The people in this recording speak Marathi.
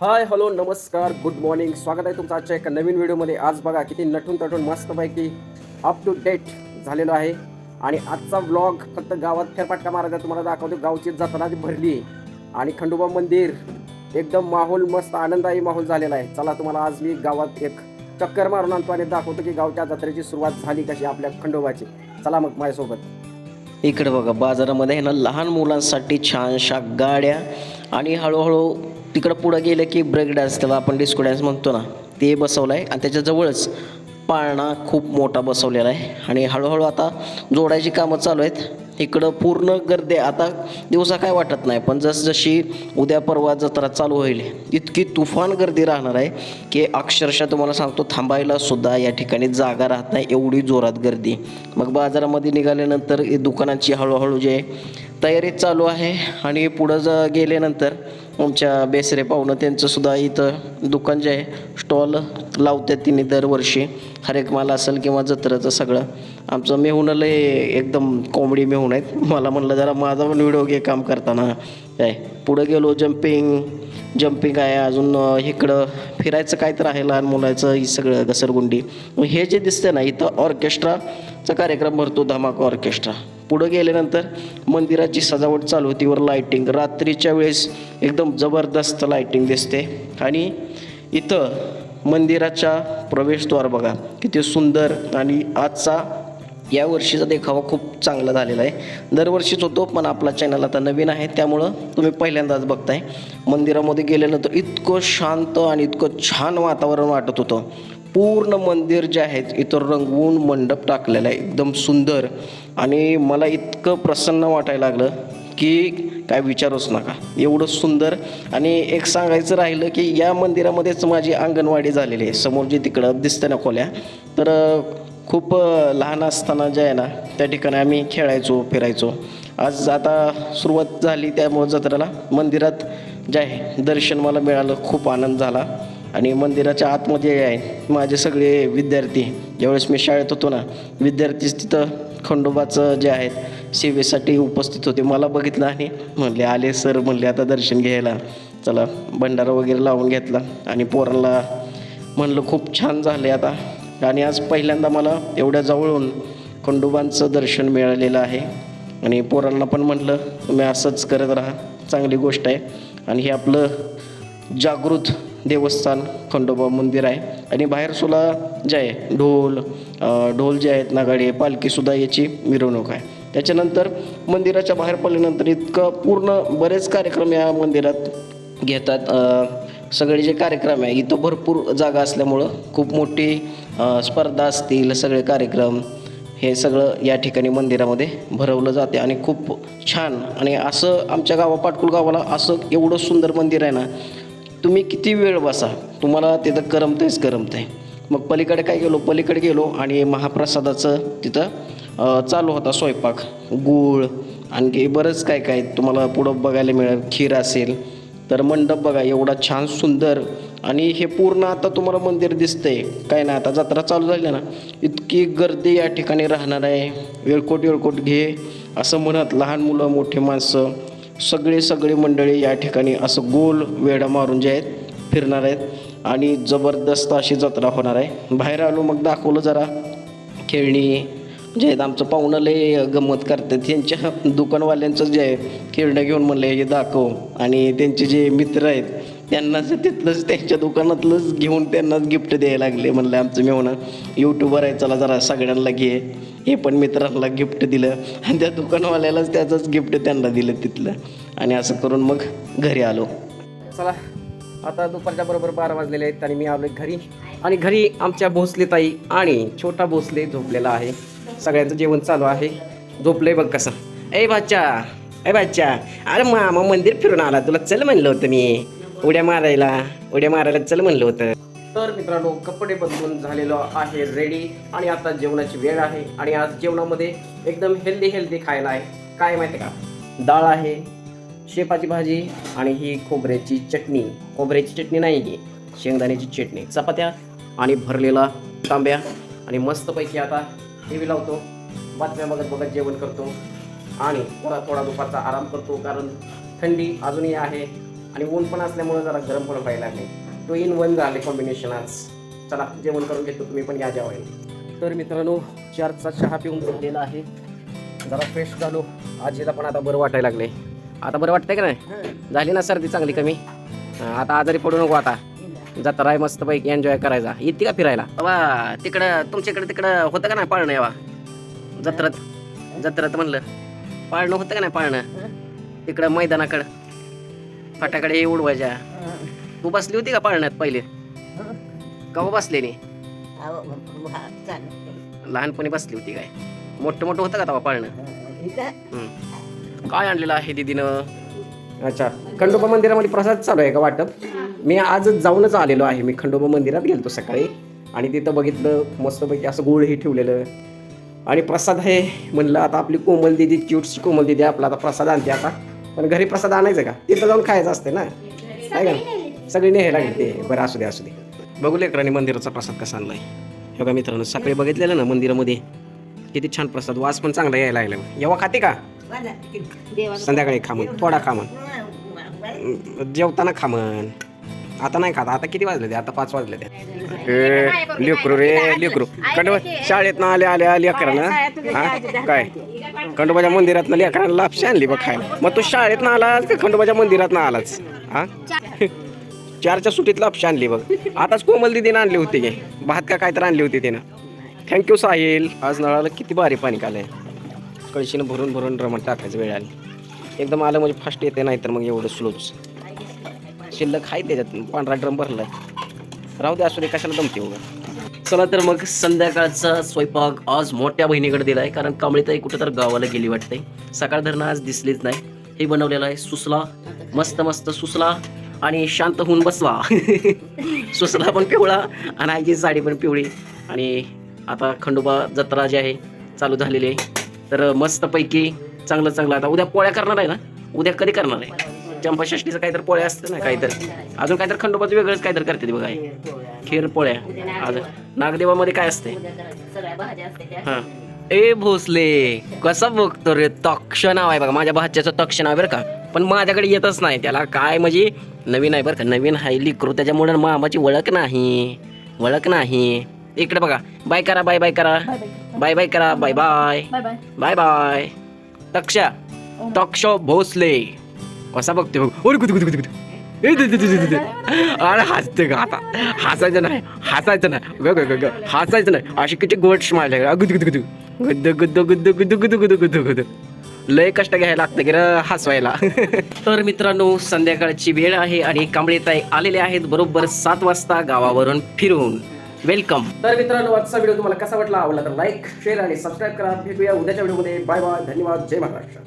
हाय हॅलो नमस्कार गुड मॉर्निंग. स्वागत आहे तुमचं आजच्या एका नवीन व्हिडिओमध्ये. आज बघा किती नटून तटून मस्तपैकी अप टू डेट झालेलो आहे. आणि आजचा व्लॉग फक्त गावात फेरफटका मारायचा तुम्हाला दाखवतो. गावची जत्रा भरली आणि खंडोबा मंदिर एकदम माहोल मस्त आनंदायी माहोल झालेला आहे. चला तुम्हाला आज मी गावात एक चक्कर मारून आणतो आणि दाखवतो की गावच्या जत्रेची सुरुवात झाली कशी आपल्या खंडोबाची. चला मग माझ्यासोबत. इकडे बघा बाजारामध्ये आहे ना लहान मुलांसाठी छानशा गाड्या आणि हळूहळू तिकडं पुढं गेलं की ब्रेक डान्स त्याला आपण डिस्को डान्स म्हणतो ना ते बसवलं आहे आणि त्याच्याजवळच पाळणा खूप मोठा बसवलेला आहे. आणि हळूहळू आता जोडायची कामं चालू आहेत. इकडं पूर्ण गर्दी आहे. आता दिवसा काय वाटत नाही पण जसजशी उद्या परवा जत्रा चालू होईल इतकी तुफान गर्दी राहणार आहे की अक्षरशः तुम्हाला सांगतो थांबायला सुद्धा या ठिकाणी जागा राहत नाही एवढी जोरात गर्दी. मग बाजारामध्ये निघाल्यानंतर दुकानाची हळूहळू जे तयारी चालू आहे आणि पुढं ज गेल्यानंतर आमच्या बेसरे पाहुणं त्यांचं सुद्धा इथं दुकान जे आहे स्टॉल लावतात तिने दरवर्षी. हरेक माल असेल किंवा जत्रेचं सगळं. आमचं मेहुणं लय एकदम कॉमेडी मेहून आहेत. मला म्हणलं जरा माझा पण व्हिडिओ घे काम करताना. काय पुढं गेलो जम्पिंग जम्पिंग आहे. अजून इकडं फिरायचं काय तर आहे लहान मुलाचं ही सगळं घसरगुंडी. हे जे दिसतं ना इथं ऑर्केस्ट्राचा कार्यक्रम भरतो धमाका ऑर्केस्ट्रा पुढं गेल्यानंतर मंदिराची सजावट चालू होती वर लाईटिंग रात्रीच्या वेळेस एकदम जबरदस्त लाईटिंग दिसते. आणि इथं मंदिराच्या प्रवेशद्वार बघा किती सुंदर आणि आजचा या वर्षीचा देखावा खूप चांगला झालेला आहे. दरवर्षीच होतो पण आपला चॅनल आता नवीन आहे. त्यामुळं तुम्ही पहिल्यांदाच बघताय. मंदिरामध्ये गेल्यानंतर इतकं शांत आणि इतकं छान वातावरण वाटत होतं. पूर्ण मंदिर जे आहे इथं रंगवून मंडप टाकलेला आहे. एकदम सुंदर. आणि मला इतकं प्रसन्न वाटायला लागलं की काय विचारूच नका. एवढं सुंदर. आणि एक सांगायचं राहिलं की या मंदिरामध्येच माझी अंगणवाडी झालेली आहे. समोर जे तिकडं दिसतं ना खोल्या. तर खूप लहान असताना जे आहे ना त्या ठिकाणी आम्ही खेळायचो फिरायचो. आज आता सुरुवात झाली त्यामुळं जत्रेला. मंदिरात जे आहे दर्शन मला मिळालं खूप आनंद झाला. आणि मंदिराच्या आतमध्ये आहे माझे सगळे विद्यार्थी ज्यावेळेस मी शाळेत होतो ना विद्यार्थीच तिथं खंडोबाचं जे आहेत सेवेसाठी उपस्थित होते. मला बघितलं आणि म्हणले आले सर म्हणले आता दर्शन घ्यायला. चला भंडारा वगैरे लावून घेतला. आणि पोरांना म्हणलं खूप छान झाले आता. आणि आज पहिल्यांदा मला एवढ्या जवळून खंडोबांचं दर्शन मिळालेलं आहे. आणि पोरांना पण म्हटलं तुम्ही असंच करत राहा चांगली गोष्ट आहे. आणि हे आपलं जागृत देवस्थान खंडोबा मंदिर आहे. आणि बाहेर सुद्धा जे आहे ढोल ढोल जे आहेत नागाडे पालखीसुद्धा याची मिरवणूक आहे. त्याच्यानंतर मंदिराच्या बाहेर पडल्यानंतर इतकं पूर्ण बरेच कार्यक्रम या मंदिरात घेतात. सगळे जे कार्यक्रम आहे इथं भरपूर जागा असल्यामुळं खूप मोठी स्पर्धा असतील सगळे कार्यक्रम हे सगळं या ठिकाणी मंदिरामध्ये भरवलं जाते आणि खूप छान. आणि असं आमच्या गावा पाटकुल गावाला असं एवढं सुंदर मंदिर आहे ना तुम्ही किती वेळ बसा तुम्हाला तिथं करमतंयच आहे मग पलीकडे काय गेलो पलीकडे गेलो आणि महाप्रसादाचं तिथं चालू होता स्वयंपाक गूळ आणखी बरंच काय काय तुम्हाला पुढं बघायला मिळेल खीर असेल तर मंडप बघा एवढा छान सुंदर. आणि हे पूर्ण आता तुम्हाला मंदिर दिसतंय. काय ना आता जत्रा चालू झाली ना इतकी गर्दी या ठिकाणी राहणार आहे. वेळकोट वेळकोट घे असं म्हणत लहान मुलं मोठे माणसं सगळे सगळे मंडळी या ठिकाणी असं गोल वेढा मारून जे आहेत फिरणार आहेत. आणि जबरदस्त अशी जत्रा होणार आहे. बाहेर आलो मग दाखवलं जरा खेळणी. जे आहेत आमचं पाहुणं लय गंमत करतात. त्यांच्या दुकानवाल्यांचं जे आहे खेळणं घेऊन म्हणलं हे दाखव. आणि त्यांचे जे मित्र आहेत त्यांनाच तिथलंच त्यांच्या दुकानातलंच घेऊन त्यांनाच गिफ्ट द्यायला लागले म्हणलं आमचं मेहणं यूट्यूबर आहे चला जरा सगळ्यांना घे. हे पण मित्रांना गिफ्ट दिलं. आणि त्या दुकानवाल्यालाच त्याचंच गिफ्ट त्यांना दिलं तिथलं. आणि असं करून मग घरी आलो. चला आता दुपारच्या बरोबर बारा वाजलेले आहेत आणि मी आलो घरी. आणि घरी आमच्या भोसले ताई आणि छोटा भोसले झोपलेला आहे. सगळ्यांचं जेवण चालू आहे. झोपलंय बघ कसं. ए बाच्चा ए बाच्चा. अरे मामा मंदिर फिरून आला. तुला चल म्हणलं होतं मी. उड्या मारायला. उड्या मारायला चल म्हणलं होतं. तर मित्रांनो कपडे बदलून झालेलो आहे रेडी आणि आता जेवणाची वेळ आहे आणि आज जेवणामध्ये एकदम हेल्दी हेल्दी खायला आहे. काय माहिती का? डाळ आहे शेपाची भाजी आणि ही खोबऱ्याची चटणी. खोबऱ्याची चटणी नाही की शेंगदाण्याची चटणी. चपात्या आणि भरलेला तांब्या. आणि मस्तपैकी आता टी व्ही लावतो बातम्या बघत बघत जेवण करतो आणि थोडा थोडा दुपारचा आराम करतो कारण थंडी अजूनही आहे आणि ऊन पण असल्यामुळे जरा गरम पण व्हायला लागले. टू इन वन झाले कॉम्बिनेशन आज. चला जेवण करून घेतो तुम्ही पण या जेवायला. तर मित्रांनो चारचा चहा पिऊन झोपलेला आहे. जरा फ्रेश झालो. आजीला पण आता बरं वाटायला लागले आता बरं वाटतंय का नाही? झाली ना सर्दी चांगली कमी? आता आजारी पडू नको आता. जत्रा आहे मस्त पैकी एन्जॉय करायचा. येते का फिरायला? बाबा तिकडं तुमच्याकडे तिकडं होतं का नाही पाळणं यावा? जत्रात जत्रात म्हणलं. पाळणं होतं का नाही पाळणं? तिकडं मैदानाकडं. फाट्याकडे हे. उडवायच्या तू बसली होती का पाळण्यात पहिले? कवा बसलेली लहानपणी बसली होती काय? मोठं मोठं होतं का तेव्हा पाळणं? हम्म. काय आणलेलं आहे दीदीनं? अच्छा खंडोबा मंदिरामध्ये प्रसाद चालू आहे का वाटप? मी आज जाऊनच आलेलो आहे. मी खंडोबा मंदिरात गेलतो सकाळी. आणि तिथं बघितलं मस्तपैकी असं गुळही ठेवलेलं. आणि प्रसाद आहे म्हणलं आता आपली कोमल दिदी क्यूटची कोमल दिदी आपला. आता प्रसाद आणते आता. पण घरी प्रसाद आणायचं का? तिथं जाऊन खायचं असते ना. काय का? नाही? सगळी न्यायला लागली ते बरं असू दे असू दे. बघू लेकरांनी मंदिराचा प्रसाद कसा आणलाय. हे बघा मित्रांनो सकाळी बघितलेलं ना मंदिरामध्ये? किती छान प्रसाद. वास पण चांगला यायला लागला. येवा खाते का? संध्याकाळी खा म्हण. थोडा खा म्हण. जेवताना खा म्हण. आता नाही खात. आता किती वाजले ते? आता पाच वाजले ते. लेकरू रे लेकरू. खंडोबा शाळेत ना आले आले आले अकरा हा? काय? खंडोबाच्या मंदिरात ना लेकरांना लापशी आणली बघ खायला. मग तू शाळेत ना आलास का खंडोबाच्या मंदिरात ना आलाच हा? चारच्या सुटीत लापशी आणली बघ. आताच कोमल दिदीनं आणली होती गे भात का काय तर आणली होती तिनं. Thank you Sahil. आज नळाला किती भारी पाणी कालंय. कळशीनं भरून भरून रमण टाकायचं वेळ आली एकदम आलं म्हणजे फास्ट येते नाही तर मग एवढं स्लोच शिल्लक आहे त्याच्यात पांढरा ड्रम भरलाय. राहू दे असू दे कशाला दमते उगा? चला तर मग संध्याकाळचा स्वयंपाक आज मोठ्या बहिणीकडे दिलाय कारण कांबळीताई कुठं तर गावाला गेली वाटते सकाळ धरणं आज दिसलीच नाही. हे बनवलेलं आहे सुसला. मस्त मस्त सुसला. आणि शांत होऊन बसला सुसला पण पिवळा आणि आईची साडी पण पिवळी. आणि आता खंडोबा जत्रा जी आहे चालू झालेली आहे. तर मस्तपैकी चांगलं चांगलं. आता उद्या पोळ्या करणार आहे ना? उद्या कधी करणार आहे? चंपाषष्टीचं काहीतरी पोळ्या असतं ना काहीतरी. अजून काहीतरी खंडोबाचं वेगळंच काहीतरी करते ते बघा. खीर पोळ्या. आज नागदेवामध्ये काय असते? हा. ए भोसले कसा बघतो रे तक्ष नाव आहे बघा. माझ्या भाच्याचं तक्ष नाव आहे बरं का. पण माझ्याकडे येतच नाही त्याला. काय म्हणजे? नवीन आहे बरं का. नवीन आहे लिकरू. त्याच्यामुळे मामाची ओळख नाही. ओळख नाही. इकडे बघा. बाय करा बाय बाय करा. बाय बाय करा. Bye bye. Bye bye. Bye bye. Taksha. Taksh Bhosale. कसा बघते बघ ओरे गुद गुद गुद गुद ए दे दे दे दे दे. अरे हसते का आता हसायचं नाही हसायचं नाही ग ग ग ग हसायचं नाही अशी किती गोड स्माईल आहे गुद गुद गुद गुद गुद गुद गुद गुद गुद गुद गुद लय कष्ट घ्यायला लागतं की र हसवायला तर मित्रांनो संध्याकाळची वेळ आहे आणि कांबळेताई आलेले आहेत. बरोबर सात वाजता गावावरून फिरून. वेलकम तर मित्रांनो आजचा व्हिडिओ तुम्हाला कसा वाटला? आवडला तर लाईक शेअर आणि सबस्क्राईब करा. भेटूया उद्याच्या व्हिडिओमध्ये. Bye bye. धन्यवाद. जय महाराष्ट्र.